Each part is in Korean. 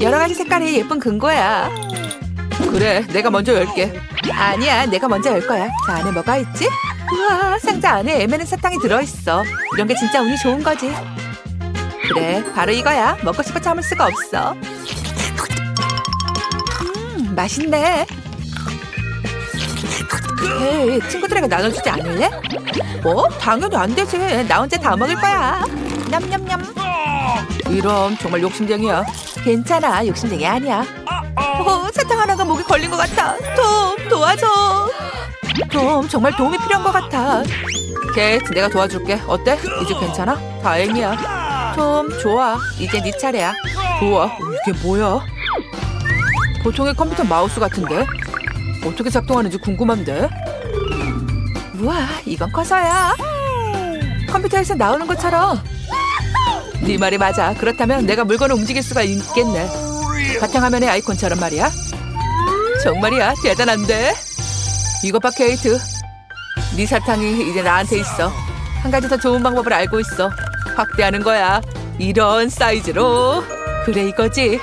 여러 가지 색깔의 예쁜 금고야. 그래, 내가 먼저 열게. 아니야, 내가 먼저 열 거야. 자, 안에 뭐가 있지? 우와, 상자 안에 에메는 사탕이 들어있어. 이런 게 진짜 운이 좋은 거지. 그래, 바로 이거야. 먹고 싶어 참을 수가 없어. 음, 맛있네. 에이, 친구들에게 나눠주지 않을래? 뭐? 당연히 안 되지. 나 혼자 다 먹을 거야. 냠냠냠. 이런 정말 욕심쟁이야. 괜찮아, 욕심쟁이 아니야. 어, 사탕 하나가 목에 걸린 것 같아. 톰, 도와줘. 톰, 정말 도움이 필요한 것 같아. 케이트, 내가 도와줄게. 어때? 이제 괜찮아? 다행이야. 톰, 좋아. 이제 네 차례야. 좋아. 이게 뭐야? 보통의 컴퓨터 마우스 같은데? 어떻게 작동하는지 궁금한데? 우와, 이건 커서야. 컴퓨터에서 나오는 것처럼. 네 말이 맞아. 그렇다면 내가 물건을 움직일 수가 있겠네. 바탕화면의 아이콘처럼 말이야. 정말이야, 대단한데? 이것 봐, 케이트. 네 사탕이 이제 나한테 있어. 한 가지 더 좋은 방법을 알고 있어. 확대하는 거야. 이런 사이즈로. 그래, 이거지.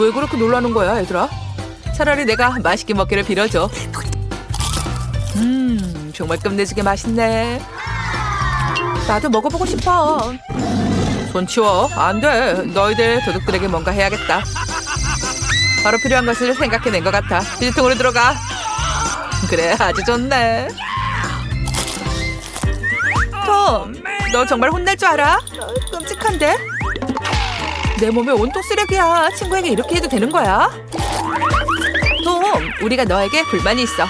왜 그렇게 놀라는 거야, 얘들아? 차라리 내가 맛있게 먹기를 빌어줘. 음, 정말 끝내주게 맛있네. 나도 먹어보고 싶어. 손 치워. 안 돼. 너희들 도둑들에게 뭔가 해야겠다. 바로 필요한 것을 생각해낸 것 같아. 비닐통으로 들어가. 그래, 아주 좋네. 톰, 너 정말 혼낼 줄 알아? 끔찍한데? 내 몸에 온통 쓰레기야. 친구에게 이렇게 해도 되는 거야? 톰, 우리가 너에게 불만이 있어.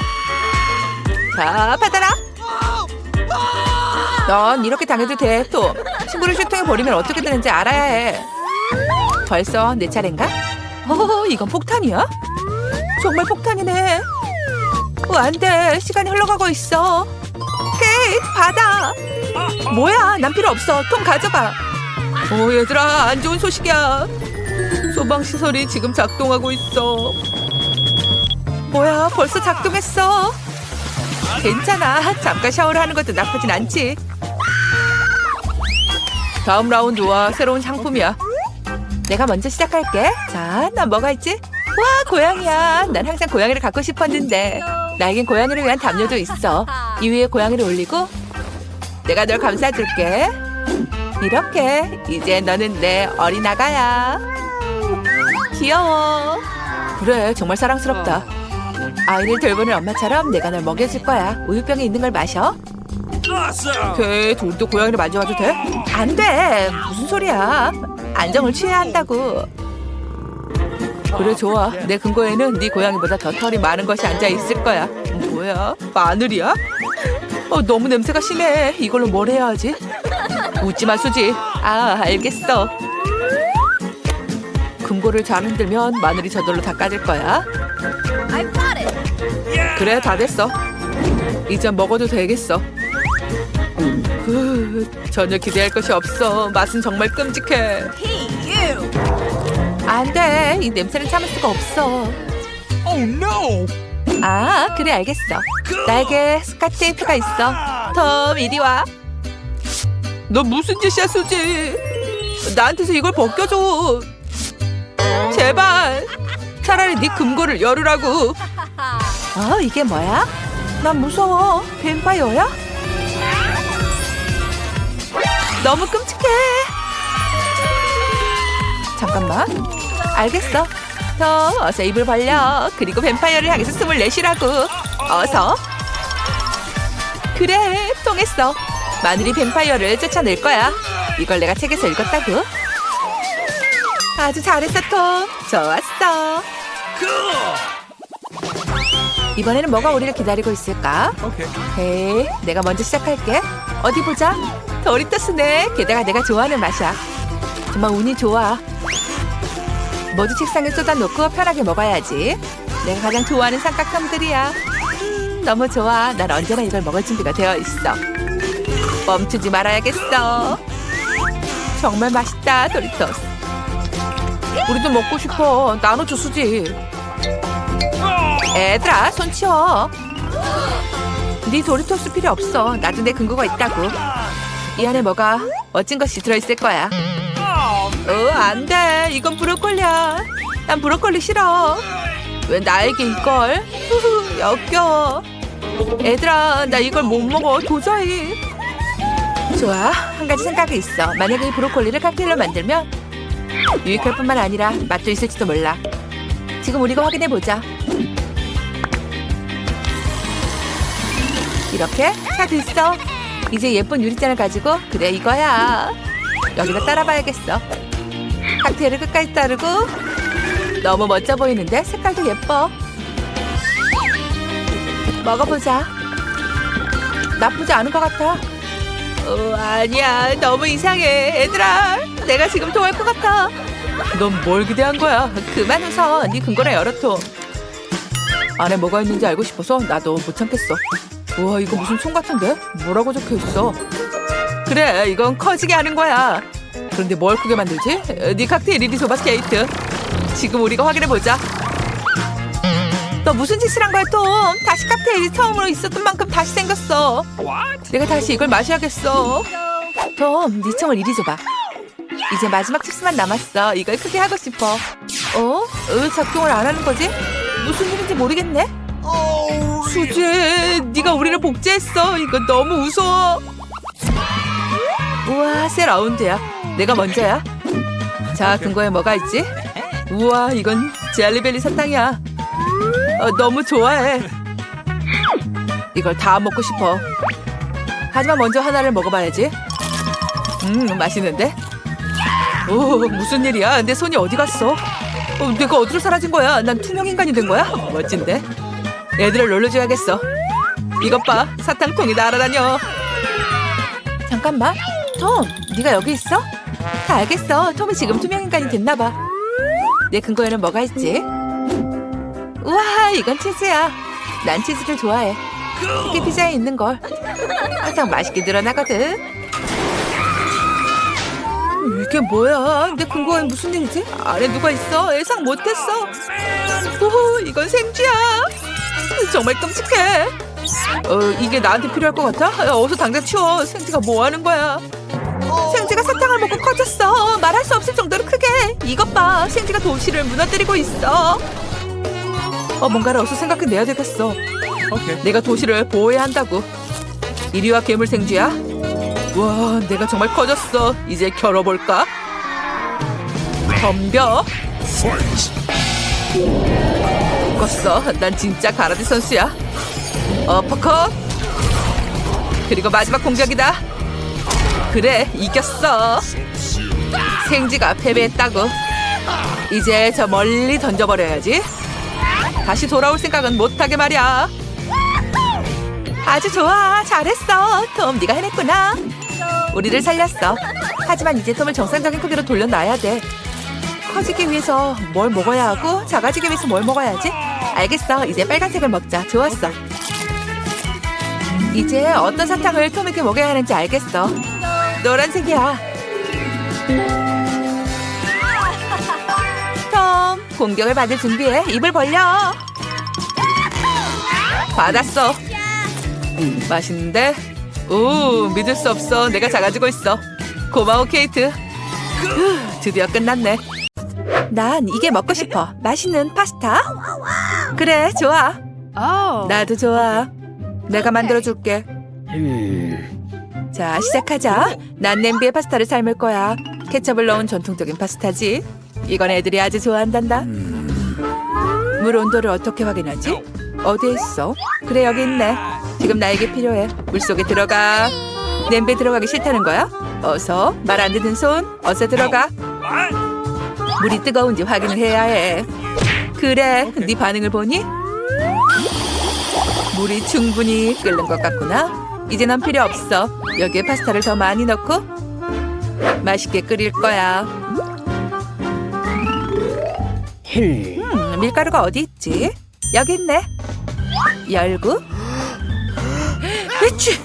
자, 받아라. 넌 이렇게 당해도 돼, 톰. 친구를 슈팅해 버리면 어떻게 되는지 알아야 해. 벌써 내 차례인가? 어, 이건 폭탄이야? 정말 폭탄이네. 어, 안 돼. 시간이 흘러가고 있어. 케이트, 받아. 뭐야, 난 필요 없어. 톰 가져가. 어, 얘들아, 안 좋은 소식이야. 소방시설이 지금 작동하고 있어. 뭐야, 벌써 작동했어. 괜찮아. 잠깐 샤워를 하는 것도 나쁘진 않지. 다음 라운드와 새로운 상품이야. 내가 먼저 시작할게. 자, 난 뭐가 있지? 와, 고양이야. 난 항상 고양이를 갖고 싶었는데. 나에겐 고양이를 위한 담요도 있어. 이 위에 고양이를 올리고 내가 널 감싸줄게. 이렇게 이제 너는 내 어린 아가야. 귀여워. 그래, 정말 사랑스럽다. 아이를 돌보는 엄마처럼 내가 널 먹여줄 거야. 우유병에 있는 걸 마셔. 오케이, 우리도 고양이를 만져봐도 돼? 안 돼. 무슨 소리야? 안정을 취해야 한다고. 그래 좋아. 내 근거에는 네 고양이보다 더 털이 많은 것이 앉아 있을 거야. 뭐야? 마늘이야? 어, 너무 냄새가 심해. 이걸로 뭘 해야 하지? 웃지 마, 수지. 아, 알겠어. 금고를 잘 흔들면 마늘이 저절로 거야. I've got it. 그래, 다 됐어. 이제 먹어도 되겠어. 후, 전혀 기대할 것이 없어. 맛은 정말 끔찍해. 안 돼. 이 냄새를 참을 수가 없어. Oh no! 아, 그래, 알겠어. 나에게 스카치 테이프가 있어. 톰, 이리 와. 너 무슨 짓이야, 수지? 나한테서 이걸 벗겨줘. 제발. 차라리 네 금고를 열으라고. 어, 이게 뭐야? 난 무서워. 뱀파이어야? 너무 끔찍해. 잠깐만. 알겠어. 더 어서 입을 벌려. 그리고 뱀파이어를 향해서 숨을 내쉬라고. 어서. 그래, 통했어. 마늘이 뱀파이어를 쫓아낼 거야. 이걸 내가 책에서 읽었다고. 아주 잘했어, 톰. 좋았어. 이번에는 뭐가 우리를 기다리고 있을까? Okay. 에이, 내가 먼저 시작할게. 어디 보자. 도리토스네. 게다가 내가 좋아하는 맛이야. 정말 운이 좋아. 모두 책상에 쏟아놓고 편하게 먹어야지. 내가 가장 좋아하는 삼각형들이야. 음, 너무 좋아. 난 언제나 이걸 먹을 준비가 되어 있어. 멈추지 말아야겠어. 정말 맛있다, 도리토스. 우리도 먹고 싶어. 나눠줘, 수지. 애들아, 손 치워. 네 도리토스 필요 없어. 나도 내 근거가 있다고. 이 안에 뭐가 멋진 것이 들어있을 거야. 어, 안 돼. 돼. 이건 브로콜리야. 난 브로콜리 싫어. 왜 나에게 이걸? 후후, 역겨워. 얘들아, 나 이걸 못 먹어. 도저히. 좋아. 한 가지 생각이 있어. 만약에 이 브로콜리를 칵테일로 만들면 유익할 뿐만 아니라 맛도 있을지도 몰라. 지금 우리가 확인해 보자. 이렇게 다 됐어. 이제 예쁜 유리잔을 가지고 그래 이거야. 여기다 따라봐야겠어. 칵테일을 끝까지 따르고 너무 멋져 보이는데 색깔도 예뻐. 먹어보자. 나쁘지 않은 것 같아. 어, 아니야. 너무 이상해. 얘들아. 내가 지금 토할 것 같아. 넌 뭘 기대한 거야? 그만 웃어. 네 근거나 열어둬. 안에 뭐가 있는지 알고 싶어서 나도 못 참겠어. 우와, 이거 무슨 총 같은데? 뭐라고 적혀 있어? 그래, 이건 커지게 하는 거야. 그런데 뭘 크게 만들지? 에, 네 칵테일 이리 줘봐, 스케이트. 지금 우리가 확인해 보자. 너 무슨 짓을 한 거야, 톰? 다시 칵테일이 처음으로 있었던 만큼 다시 생겼어. 내가 다시 이걸 마셔야겠어. 톰, 네 총을 이리 줘봐. 이제 마지막 칩스만 남았어. 이걸 크게 하고 싶어. 어? 왜 작동을 안 하는 거지? 무슨 일인지 모르겠네. 수지, 네가 우리를 복제했어. 이거 너무 무서워. 우와, 새 라운드야. 내가 먼저야. 자, 근거에 뭐가 있지? 우와, 이건 젤리벨리 사탕이야. 어, 너무 좋아해. 이걸 다 먹고 싶어. 하지만 먼저 하나를 먹어봐야지. 음, 맛있는데? 오, 무슨 일이야? 내 손이 어디 갔어? 어, 내가 어디로 사라진 거야? 난 투명 인간이 된 거야? 멋진데? 애들을 놀려줘야겠어. 이것 봐, 사탕통이 날아다녀. 잠깐만, 톰, 네가 여기 있어? 다 알겠어. 톰이 지금 투명 인간이 됐나 봐. 내 근거에는 뭐가 있지? 우와, 이건 치즈야. 난 치즈를 좋아해. 특히 피자에 있는 걸. 항상 맛있게 늘어나거든. 이게 뭐야? 내 근거에 무슨 일이지? 안에 누가 있어? 예상 못했어. 오, 이건 생쥐야. 정말 끔찍해. 어, 이게 나한테 필요할 것 같아? 야, 어서 당장 치워. 생쥐가 뭐 하는 거야? 생쥐가 사탕을 먹고 커졌어. 말할 수 없을 정도로 크게. 이것 봐. 생쥐가 도시를 무너뜨리고 있어. 어, 뭔가를 어서 생각해내야 되겠어. okay. 내가 도시를 보호해야 한다고. 이리와 괴물 생쥐야. 와, 내가 정말 커졌어. 이제 겨뤄볼까? 덤벼. 껐어. 난 진짜 가라데 선수야. 어퍼컷. 그리고 마지막 공격이다. 그래, 이겼어. 생쥐가 패배했다고. 이제 저 멀리 던져버려야지. 다시 돌아올 생각은 못하게 말이야. 아주 좋아. 잘했어. 톰, 네가 해냈구나. 우리를 살렸어. 하지만 이제 톰을 정상적인 크기로 돌려놔야 돼. 커지기 위해서 뭘 먹어야 하고 작아지기 위해서 뭘 먹어야지? 알겠어. 이제 빨간색을 먹자. 좋았어. 이제 어떤 사탕을 톰에게 먹여야 하는지 알겠어. 노란색이야. 톰, 공격을 받을 준비해. 입을 벌려. 받았어. 음, 맛있는데? 오, 믿을 수 없어. 내가 작아지고 있어. 고마워, 케이트. 후, 드디어 끝났네. 난 이게 먹고 싶어. 맛있는 파스타? 그래, 좋아. 나도 좋아. 내가 만들어줄게. 자, 시작하자. 난 냄비에 파스타를 삶을 거야. 케첩을 넣은 전통적인 파스타지. 이건 애들이 아주 좋아한단다. 물 온도를 어떻게 확인하지? 어디에 있어? 그래, 여기 있네. 지금 나에게 필요해. 물 속에 들어가. 냄비에 들어가기 싫다는 거야? 어서. 말 안 듣는 손. 어서 들어가. 물이 뜨거운지 확인을 해야 해. 그래, 네 반응을 보니? 물이 충분히 끓는 것 같구나. 이제 넌 필요 없어. 여기에 파스타를 더 많이 넣고 맛있게 끓일 거야. 음, 밀가루가 어디 있지? 여기 있네. 열고. 으취!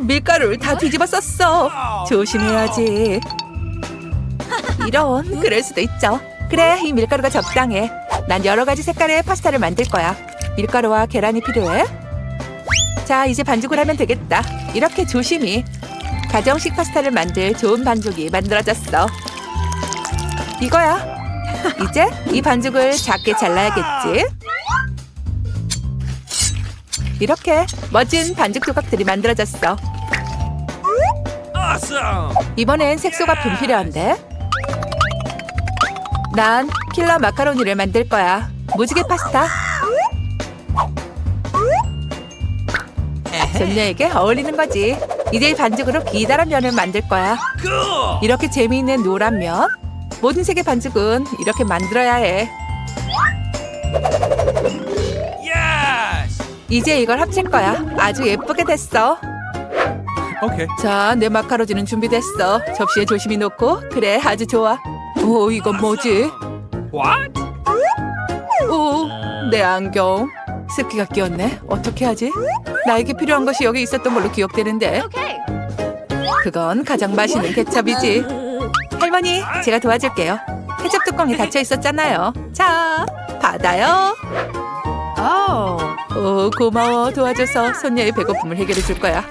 밀가루를 다 뒤집어 썼어. 조심해야지. 이런, 그럴 수도 있죠. 그래, 이 밀가루가 적당해. 난 여러 가지 색깔의 파스타를 만들 거야. 밀가루와 계란이 필요해. 자, 이제 반죽을 하면 되겠다. 이렇게 조심히. 가정식 파스타를 만들 좋은 반죽이 만들어졌어. 이거야. 이제 이 반죽을 작게 잘라야겠지. 이렇게 멋진 반죽 조각들이 만들어졌어. 이번엔 색소가 분 필요한데. 난 킬러 마카로니를 만들 거야. 무지개 파스타. 손녀에게 어울리는 거지. 이제 이 반죽으로 기다란 면을 만들 거야. 이렇게 재미있는 노란 면. 모든 색의 반죽은 이렇게 만들어야 해. 이제 이걸 합칠 거야. 아주 예쁘게 됐어. Okay. 자, 내 마카로니는 준비됐어. 접시에 조심히 놓고. 그래, 아주 좋아. 오, 이건 뭐지? What? 오, 내 안경. 습기가 끼었네. 어떻게 하지? 나에게 필요한 것이 여기 있었던 걸로 기억되는데. 그건 가장 맛있는 케첩이지. 할머니, 제가 도와줄게요. 케첩 뚜껑이 닫혀 있었잖아요. 자, 받아요. Oh. 오, 고마워. 도와줘서 손녀의 배고픔을 해결해 줄 거야.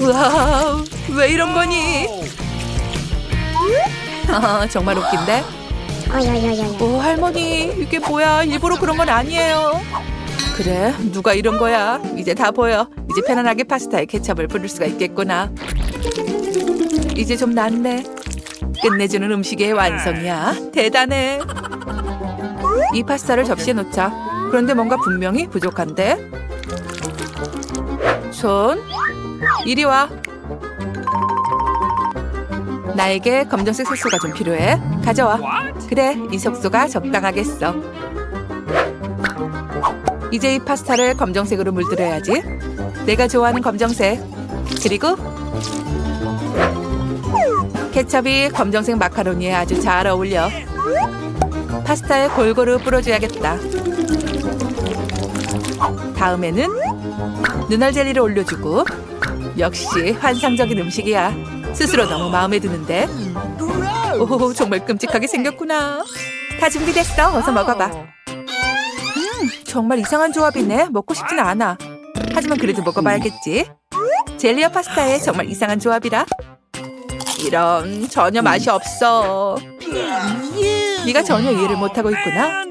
우와, 왜 이런 거니? 아, 정말 웃긴데? 오, 할머니, 이게 뭐야? 일부러 그런 건 아니에요. 그래, 누가 이런 거야? 이제 다 보여. 이제 편안하게 파스타에 케첩을 뿌릴 수가 있겠구나. 이제 좀 낫네. 끝내주는 음식의 완성이야. 대단해. 이 파스타를 접시에 놓자. 그런데 뭔가 분명히 부족한데? 손, 이리 와. 나에게 검정색 색소가 좀 필요해. 가져와. 그래, 이 색소가 적당하겠어. 이제 이 파스타를 검정색으로 물들여야지. 내가 좋아하는 검정색. 그리고 케첩이 검정색 마카로니에 아주 잘 어울려. 파스타에 골고루 뿌려줘야겠다. 다음에는 눈알 젤리를 올려주고 역시 환상적인 음식이야. 스스로 너무 마음에 드는데. 오, 정말 끔찍하게 생겼구나. 다 준비됐어. 어서 먹어봐. 음, 정말 이상한 조합이네. 먹고 싶진 않아. 하지만 그래도 먹어봐야겠지. 젤리와 파스타의 정말 이상한 조합이라. 이런 전혀 맛이 없어. 네가 전혀 이해를 못하고 있구나.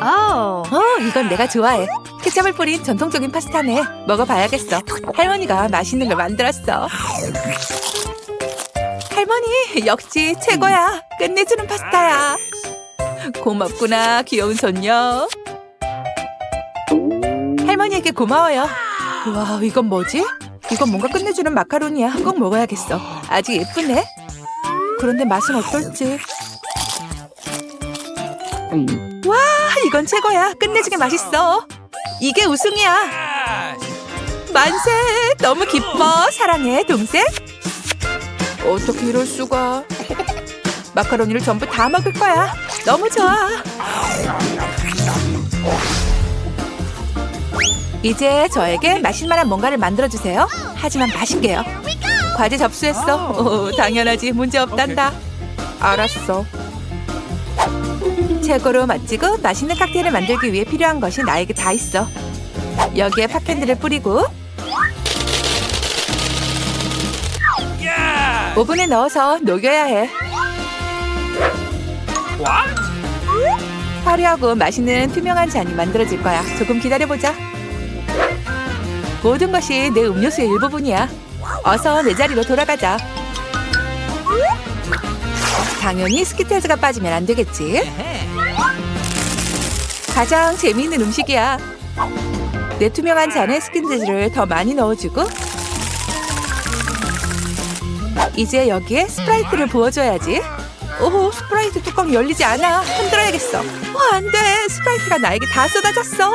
어, 이건 내가 좋아해. 케첩을 뿌린 전통적인 파스타네. 먹어봐야겠어. 할머니가 맛있는 걸 만들었어. 할머니, 역시 최고야. 끝내주는 파스타야. 고맙구나, 귀여운 손녀. 할머니에게 고마워요. 와, 이건 뭐지? 이건 뭔가 끝내주는 마카로니야. 꼭 먹어야겠어. 아주 예쁘네. 그런데 맛은 어떨지. 와, 이건 최고야. 끝내주게 맛있어. 이게 우승이야. 만세! 너무 기뻐. 사랑해, 동생. 어떻게 이럴 수가? 마카로니를 전부 다 먹을 거야. 너무 좋아. 이제 저에게 마실 만한 뭔가를 만들어 주세요. 하지만 맛있게요. 과제 접수했어. 오, 당연하지. 문제 없단다. 알았어. 최고로 맛지고 맛있는 칵테일을 만들기 위해 필요한 것이 나에게 다 있어. 여기에 팝캔들을 뿌리고 오븐에 넣어서 녹여야 해. 화려하고 맛있는 투명한 잔이 만들어질 거야. 조금 기다려보자. 모든 것이 내 음료수의 일부분이야. 어서 내 자리로 돌아가자. 당연히 스키틀즈가 빠지면 안 되겠지. 가장 재미있는 음식이야. 내 투명한 잔에 스키틀즈를 더 많이 넣어주고 이제 여기에 스프라이트를 부어줘야지. 오, 스프라이트 뚜껑이 열리지 않아. 흔들어야겠어. 어, 안 돼. 스프라이트가 나에게 다 쏟아졌어.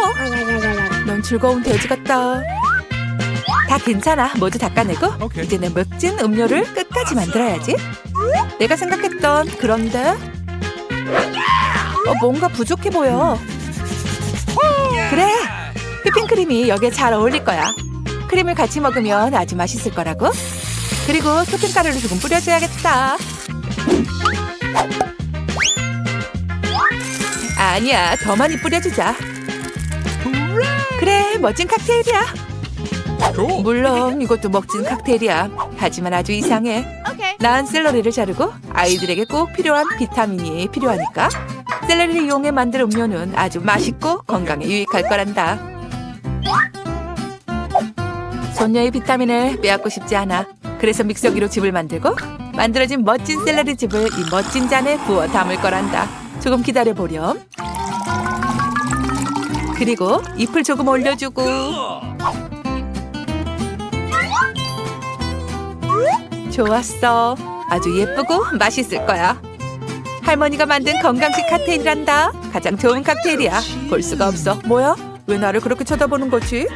넌 즐거운 돼지 같다. 다 괜찮아. 모두 닦아내고 오케이. 이제 내 멋진 음료를 끝까지 만들어야지. 내가 생각했던 그런데 어, 뭔가 부족해 보여. 그래. 휘핑크림이 여기에 잘 어울릴 거야. 크림을 같이 먹으면 아주 맛있을 거라고. 그리고 토핑 가루를 조금 뿌려줘야겠다. 아니야, 더 많이 뿌려주자. 그래, 멋진 칵테일이야. 물론 이것도 멋진 칵테일이야. 하지만 아주 이상해. 난 샐러리를 자르고 아이들에게 꼭 필요한 비타민이 필요하니까 샐러리를 이용해 만든 음료는 아주 맛있고 건강에 유익할 거란다. 손녀의 비타민을 빼앗고 싶지 않아. 그래서 믹서기로 즙을 만들고 만들어진 멋진 샐러리 즙을 이 멋진 잔에 부어 담을 거란다. 조금 기다려 보렴. 그리고 잎을 조금 올려주고 좋았어. 아주 예쁘고 맛있을 거야. 할머니가 만든 건강식 칵테일이란다. 가장 좋은 칵테일이야. 볼 수가 없어. 뭐야? 왜 나를 그렇게 쳐다보는 거지?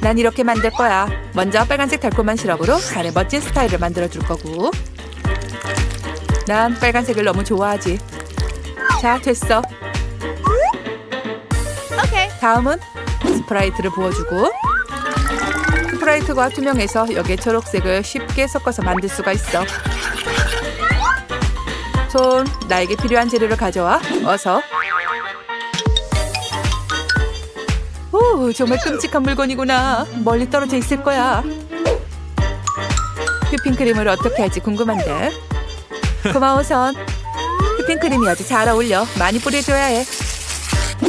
난 이렇게 만들 거야. 먼저 빨간색 달콤한 시럽으로 잔에 멋진 스타일을 만들어 줄 거고. 난 빨간색을 너무 좋아하지. 자, 됐어. Okay. 다음은 스프라이트를 부어주고 스프라이트가 투명해서 여기에 초록색을 쉽게 섞어서 만들 수가 있어. 손, 나에게 필요한 재료를 가져와. 어서. 오, 정말 끔찍한 물건이구나. 멀리 떨어져 있을 거야. 휘핑크림을 어떻게 할지 궁금한데. 고마워, 선. 휘핑크림이 아주 잘 어울려. 많이 뿌려줘야 해.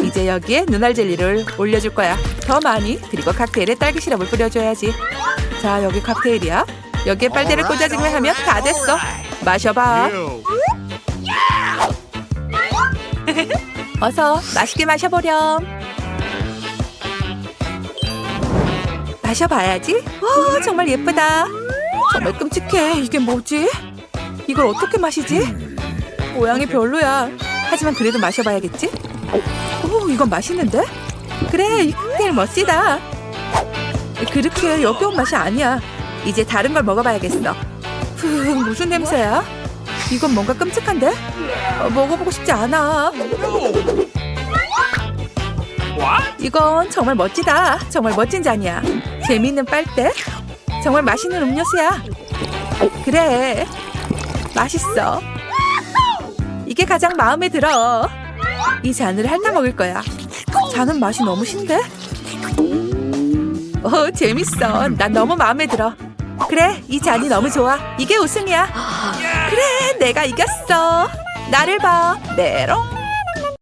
이제 여기에 눈알 젤리를 올려줄 거야. 더 많이. 그리고 칵테일에 딸기 시럽을 뿌려줘야지. 자, 여기 칵테일이야. 여기에 빨대를 꽂아주기만 하면 다 됐어. 마셔봐. 어서 맛있게 마셔보렴. 마셔봐야지. 와, 정말 예쁘다. 정말 끔찍해. 이게 뭐지? 이걸 어떻게 마시지? 모양이 별로야. 하지만 그래도 마셔봐야겠지? 오, 이건 맛있는데? 그래, 이 칵테일 멋지다. 그렇게 역겨운 맛이 아니야. 이제 다른 걸 먹어봐야겠어. 후, 무슨 냄새야? 이건 뭔가 끔찍한데? 어, 먹어보고 싶지 않아. 이건 정말 멋지다. 정말 멋진 잔이야. 재미있는 빨대. 정말 맛있는 음료수야. 그래. 맛있어. 이게 가장 마음에 들어. 이 잔을 핥아 먹을 거야. 잔은 맛이 너무 신데? 오, 재밌어. 난 너무 마음에 들어. 그래, 이 잔이 너무 좋아. 이게 우승이야. 그래, 내가 이겼어. 나를 봐. 메롱.